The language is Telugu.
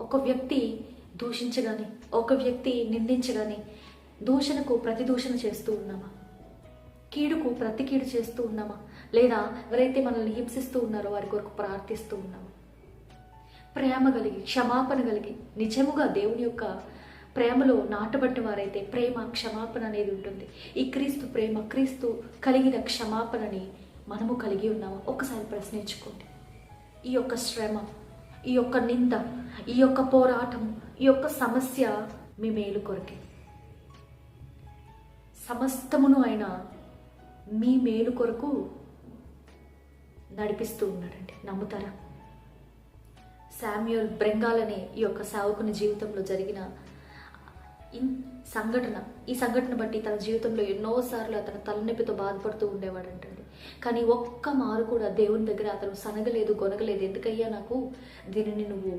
ఒక వ్యక్తి దూషించగాని ఒక వ్యక్తి నిందించగాని దూషణకు ప్రతి దూషణ చేస్తూ ఉన్నామా? కీడుకు ప్రతి కీడు చేస్తూ ఉన్నామా? లేదా ఎవరైతే మనల్ని హింసిస్తూ ఉన్నారో వారి కొరకు ప్రార్థిస్తూ ఉన్నామా? ప్రేమ కలిగి క్షమాపణ కలిగి నిజముగా దేవుని యొక్క ప్రేమలో నాటబడిన వారైతే ప్రేమ క్షమాపణ అనేది ఉంటుంది. ఈ క్రీస్తు ప్రేమ క్రీస్తు కలిగిన క్షమాపణని మనము కలిగి ఉన్నామా? ఒకసారి ప్రశ్నించుకోండి. ఈ యొక్క శ్రమ ఈ యొక్క నింద ఈ యొక్క పోరాటం ఈ యొక్క సమస్య మీ మేలు కొరకే. సమస్తమును ఆయన మీ మేలు కొరకు నడిపిస్తూ ఉన్నాడండి. నమ్ముతారా? శామ్యుల్ బ్రెంగాల్ అనే ఈ యొక్క సావుకుని జీవితంలో జరిగిన ఇన్ సంఘటన ఈ సంఘటన బట్టి తన జీవితంలో ఎన్నోసార్లు అతను తలనొప్పితో బాధపడుతూ ఉండేవాడంటండి. కానీ ఒక్క మారు కూడా దేవుని దగ్గర అతను సనగలేదు గొనగలేదు. ఎందుకయ్యా నాకు దీనిని నువ్వు